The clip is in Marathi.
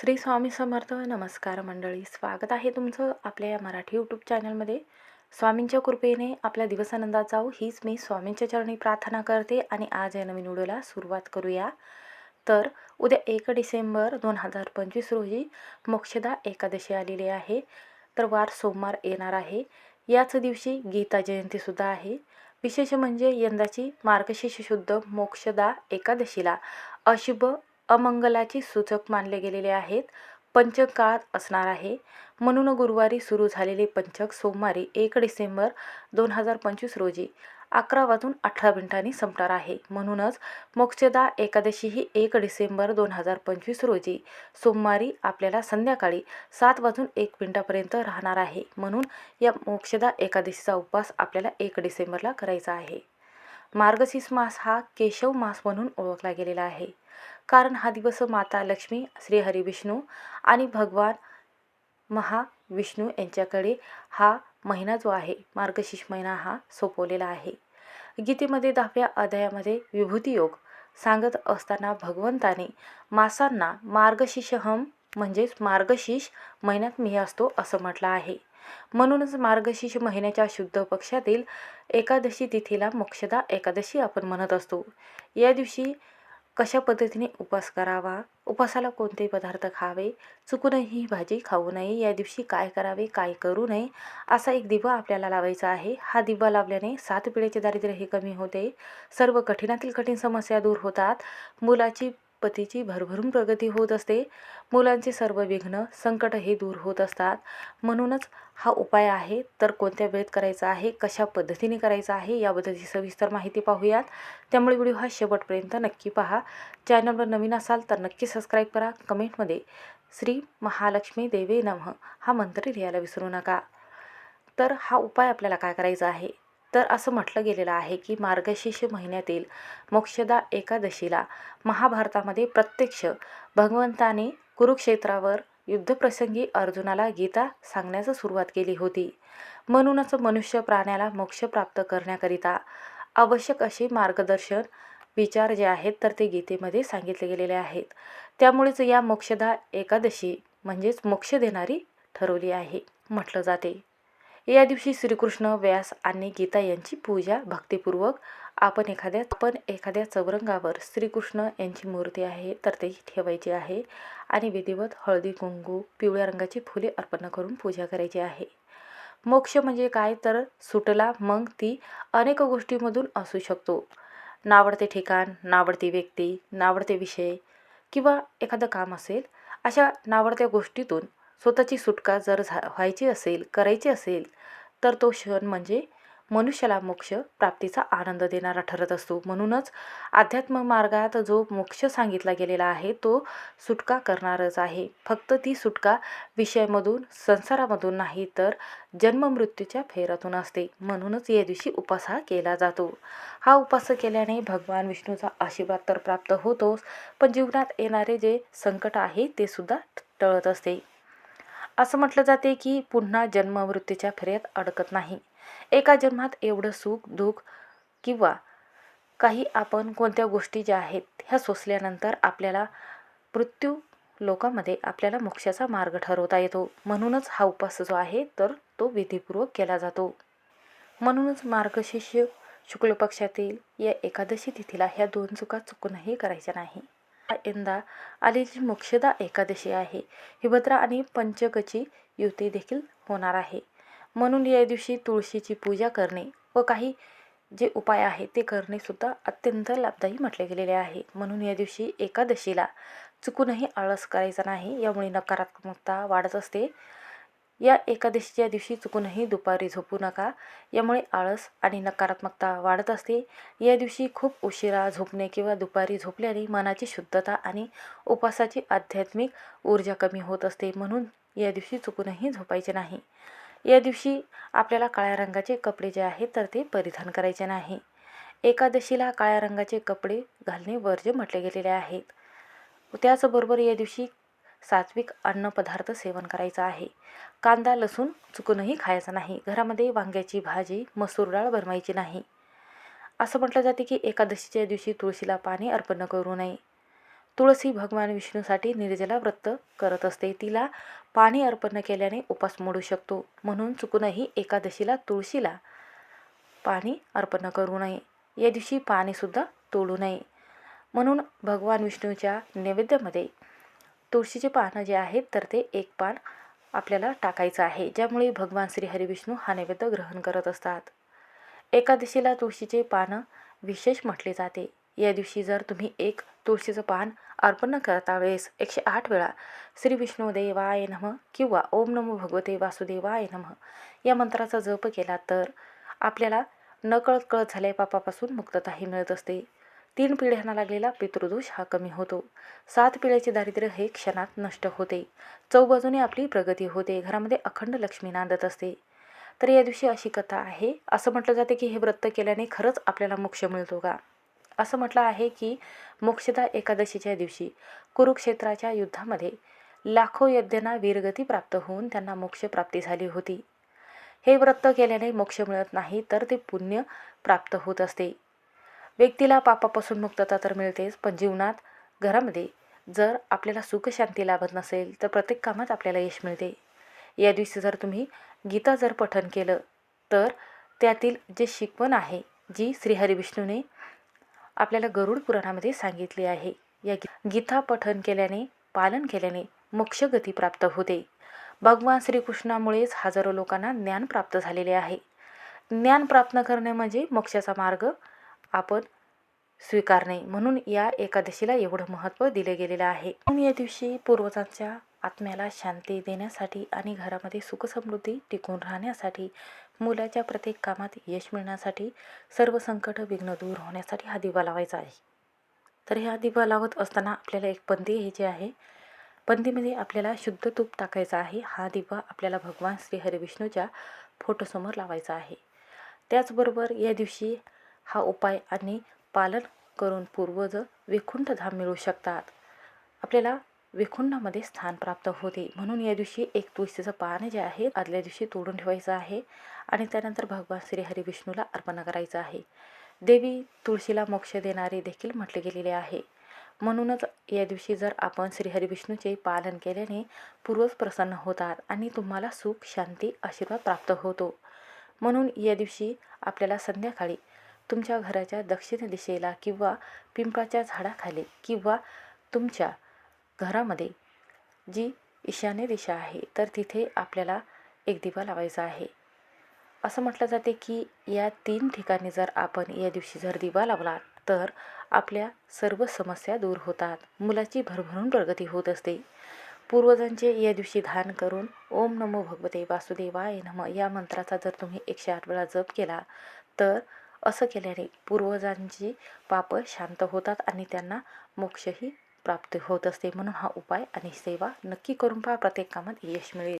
श्री स्वामी समर्थ नमस्कार मंडळी. स्वागत आहे तुमचं आपल्या या मराठी यूट्यूब चॅनलमध्ये स्वामींच्या कृपेने आपल्या दिवसानंदात जाऊ हीच मी स्वामींच्या चरणी प्रार्थना करते आणि आज या नवीन व्हिडिओला सुरुवात करूया. तर उद्या एक डिसेंबर दोन हजार पंचवीस रोजी मोक्षदा एकादशी आलेली आहे. तर वार सोमवार येणार आहे. याच दिवशी गीता जयंतीसुद्धा आहे. विशेष म्हणजे यंदाची मार्गशीर्ष शुद्ध मोक्षदा एकादशीला अशुभ अमंगलाची सूचक मानले गेलेले आहेत. पंचक काळात असणार आहे. म्हणून गुरुवारी सुरू झालेले पंचक सोमवारी एक डिसेंबर दोन हजार पंचवीस रोजी अकरा वाजून अठरा मिनिटांनी संपणार आहे. म्हणूनच मोक्षदा एकादशी ही एक डिसेंबर दोन हजार पंचवीस रोजी सोमवारी आपल्याला संध्याकाळी सात वाजून एक मिनिटापर्यंत राहणार आहे. म्हणून या मोक्षदा एकादशीचा उपवास आपल्याला एक डिसेंबरला करायचा आहे. मार्गशीर्ष मास हा केशव मास म्हणून ओळखला गेलेला आहे. कारण हा दिवस माता लक्ष्मी श्रीहरी विष्णू आणि भगवान महाविष्णू यांच्याकडे हा महिना जो आहे मार्गशीर्ष महिना हा सोपवलेला आहे. गीतेमध्ये दहाव्या अध्यायामध्ये विभूती योग सांगत असताना भगवंताने मासांना मार्गशीर्षहम म्हणजेच मार्गशीर्ष महिन्यात मी असतो असं म्हटलं आहे. म्हणूनच मार्गशीर्ष महिन्याच्या शुद्ध पक्षातील एकादशी तिथीला मोक्षदा एकादशी आपण म्हणत असतो. या दिवशी कशा पद्धतीने उपवास करावा उपवासाला कोणते पदार्थ खावे चुकूनही ही भाजी खाऊ नये या दिवशी काय करावे काय करू नये असा एक दिवा आपल्याला लावायचा आहे. हा दिवा लावल्याने सात पिढ्याचे दारिद्र्य हे कमी होते. सर्व कठीणातील कठीण समस्या दूर होतात. मुलाची पतीची भरभरून प्रगती होत असते. मुलांचे सर्व विघ्न संकट हे दूर होत असतात. म्हणूनच हा उपाय आहे. तर कोणत्या वेळेत करायचा आहे? कशा पद्धतीने करायचा आहे? याबद्दलची सविस्तर माहिती पाहूयात. त्यामुळे व्हिडिओ हा शेवटपर्यंत नक्की पहा. चॅनलवर नवीन असाल तर नक्की सबस्क्राईब करा. कमेंटमध्ये श्री महालक्ष्मी देवे नमः हा मंत्र लिहायला विसरू नका. तर हा उपाय आपल्याला काय करायचा आहे? तर असं म्हटलं गेलेलं आहे की मार्गशीर्ष महिन्यातील मोक्षदा एकादशीला महाभारतामध्ये प्रत्यक्ष भगवंताने कुरुक्षेत्रावर युद्धप्रसंगी अर्जुनाला गीता सांगण्यास सुरुवात केली होती. म्हणूनच मनुष्य प्राण्याला मोक्ष प्राप्त करण्याकरिता आवश्यक असे मार्गदर्शन विचार जे आहेत तर ते गीतेमध्ये सांगितले गेलेले आहेत. त्यामुळेच या मोक्षदा एकादशी म्हणजेच मोक्ष देणारी ठरवली आहे म्हटलं जाते. या दिवशी श्रीकृष्ण व्यास आणि गीता यांची पूजा भक्तिपूर्वक आपण एखाद्या पण एखाद्या चौरंगावर श्रीकृष्ण यांची मूर्ती आहे तर ती ठेवायची आहे आणि विधिवत हळदी कुंकू पिवळ्या रंगाची फुले अर्पण करून पूजा करायची आहे. मोक्ष म्हणजे काय तर सुटला मग ती अनेक गोष्टीमधून असू शकतो. नावडते ठिकाण नावडती व्यक्ती नावडते विषय किंवा एखादं काम असेल अशा नावडत्या गोष्टीतून स्वतःची सुटका जर झा व्हायची असेल करायची असेल तर तो क्षण म्हणजे मनुष्याला मोक्ष प्राप्तीचा आनंद देणारा ठरत असतो. म्हणूनच अध्यात्म मार्गात जो मोक्ष सांगितला गेलेला आहे तो सुटका करणारच आहे. फक्त ती सुटका विषयामधून संसारामधून नाही तर जन्ममृत्यूच्या फेरातून असते. म्हणूनच या दिवशी उपास हा केला जातो. हा उपास केल्याने भगवान विष्णूचा आशीर्वाद तर प्राप्त होतोच पण जीवनात येणारे जे संकट आहे ते सुद्धा टळत असते. असं म्हटलं जाते की पुन्हा जन्ममृत्यूच्या फेऱ्यात अडकत नाही. एका जन्मात एवढं सुख दुःख किंवा काही आपण कोणत्या गोष्टी ज्या आहेत ह्या सोसल्यानंतर आपल्याला मृत्यू लोकांमध्ये आपल्याला मोक्षाचा मार्ग ठरवता येतो. म्हणूनच हा उपास जो आहे तर तो विधीपूर्वक केला जातो. म्हणूनच मार्गशीर्ष शुक्ल पक्षातील या एकादशी तिथीला ह्या दोन चुका चुकूनही करायच्या नाही. यंदा आलेली मोक्षदा एकादशी आहे. ही भद्रा आणि पंचकची युती देखील होणार आहे. म्हणून या दिवशी तुळशीची पूजा करणे व काही जे उपाय आहे ते करणेसुद्धा अत्यंत लाभदायी म्हटले गेलेले आहे. म्हणून या दिवशी एकादशीला चुकूनही आळस करायचा नाही. यामुळे नकारात्मकता वाढत असते. या एकादशीच्या दिवशी चुकूनही दुपारी झोपू नका. यामुळे आळस आणि नकारात्मकता वाढत असते. या दिवशी खूप उशिरा झोपणे किंवा दुपारी झोपल्याने मनाची शुद्धता आणि उपासाची आध्यात्मिक ऊर्जा कमी होत असते. म्हणून या दिवशी चुकूनही झोपायचे नाही. या दिवशी आपल्याला काळ्या रंगाचे कपडे जे आहेत तर ते परिधान करायचे नाही. एकादशीला काळ्या रंगाचे कपडे घालणे वर्ज्य म्हटले गेलेले आहेत त्याचबरोबर या दिवशी सात्विक अन्नपदार्थ सेवन करायचं आहे. कांदा लसूण चुकूनही खायचा नाही. घरामध्ये वांग्याची भाजी मसूर डाळ बनवायची नाही. असं म्हटलं जाते की एकादशीच्या दिवशी तुळशीला पाणी अर्पण करू नये. तुळसी भगवान विष्णूसाठी निर्जला व्रत करत असते. तिला पाणी अर्पण केल्याने उपास मोडू शकतो. म्हणून चुकूनही एकादशीला तुळशीला पाणी अर्पण करू नये. या दिवशी पाणीसुद्धा तोडू नये. म्हणून भगवान विष्णूच्या नैवेद्यामध्ये तुळशीचे पानं जे आहेत तर ते एक पान आपल्याला टाकायचं आहे ज्यामुळे भगवान श्री हरिविष्णू हा नैवेद्य ग्रहण करत असतात. एकादशीला तुळशीचे पानं विशेष म्हटले जाते. या दिवशी जर तुम्ही एक तुळशीचं पान अर्पण करता वेळेस एकशे आठ वेळा श्री विष्णुदेवाय नम किंवा ओम नमो भगवते वासुदेवाय नम या मंत्राचा जप केला तर आपल्याला नकळत कळत झाल्या पापापासून मुक्तताही मिळत असते. तीन पिढ्यांना लागलेला पितृदोष हा कमी होतो. सात पिढ्याचे दारिद्र्य हे क्षणात नष्ट होते. चौबाजूने आपली प्रगती होते. घरामध्ये अखंड लक्ष्मी नांदत असते. तर या दिवशी अशी कथा आहे. असं म्हटलं जाते की हे व्रत केल्याने खरंच आपल्याला मोक्ष मिळतो का? असं म्हटलं आहे की मोक्षदा एकादशीच्या दिवशी कुरुक्षेत्राच्या युद्धामध्ये लाखो यज्ञांना वीरगती प्राप्त होऊन त्यांना मोक्षप्राप्ती झाली होती. हे व्रत केल्याने मोक्ष मिळत नाही तर ते पुण्य प्राप्त होत असते. व्यक्तीला पापापासून मुक्तता तर मिळतेच पण जीवनात घरामध्ये जर आपल्याला सुखशांती लाभत नसेल तर प्रत्येक कामात आपल्याला यश मिळते. या दिवशी जर तुम्ही गीता जर पठन केलं तर त्यातील जे शिकवण आहे जी श्रीहरिविष्णूने आपल्याला गरुड पुराणामध्ये सांगितली आहे या गीता पठन केल्याने पालन केल्याने मोक्षगती प्राप्त होते. भगवान श्रीकृष्णामुळेच हजारो लोकांना ज्ञान प्राप्त झालेले आहे. ज्ञान प्राप्त करणे म्हणजे मोक्षाचा मार्ग आपण स्वीकारणे म्हणून या एकादशीला एवढं महत्त्व दिले गेलेलं आहे. म्हणून या दिवशी पूर्वजांच्या आत्म्याला शांती देण्यासाठी आणि घरामध्ये सुखसमृद्धी टिकून राहण्यासाठी मुलाच्या प्रत्येक कामात यश मिळण्यासाठी सर्व संकट विघ्न दूर होण्यासाठी हा दिवा लावायचा आहे. तर ह्या दिवा लावत असताना आपल्याला एक पंथी घ्यायची आहे. पंथीमध्ये आपल्याला शुद्ध तूप टाकायचं आहे. हा दिवा आपल्याला भगवान श्री हरिविष्णूच्या फोटोसमोर लावायचा आहे. त्याचबरोबर या दिवशी हा उपाय आणि पालन करून पूर्वज विकुंठ धाम मिळू शकतात. आपल्याला विखुंडामध्ये स्थान प्राप्त होते. म्हणून या दिवशी एक तुळशीचं पान जे आहे आदल्या दिवशी तोडून ठेवायचं आहे आणि त्यानंतर भगवान श्री हरिविष्णूला अर्पण करायचं आहे. देवी तुळशीला मोक्ष देणारे देखील म्हटले गेलेले आहे. म्हणूनच या दिवशी जर आपण श्रीहरिविष्णूचे पालन केल्याने पूर्वज प्रसन्न होतात आणि तुम्हाला सुख शांती आशीर्वाद प्राप्त होतो. म्हणून या दिवशी आपल्याला संध्याकाळी तुमच्या घराच्या दक्षिण दिशेला किंवा पिंपळाच्या झाडाखाली किंवा तुमच्या घरामध्ये जी ईशान्य दिशा आहे तर तिथे आपल्याला एक दिवा लावायचा आहे. असं म्हटलं जाते की या तीन ठिकाणी जर आपण या दिवशी जर दिवा लावला तर आपल्या सर्व समस्या दूर होतात. मुलाची भरभरून प्रगती होत असते. पूर्वजांचे या दिवशी ध्यान करून ओम नमो भगवते वासुदेवाय नम या मंत्राचा जर तुम्ही एकशे आठ वेळा जप केला तर असं केल्याने पूर्वजांची पापं शांत होतात आणि त्यांना मोक्षही प्राप्त होत असते. म्हणून हा उपाय आणि सेवा नक्की करून पहा. प्रत्येक कामात यश मिळेल.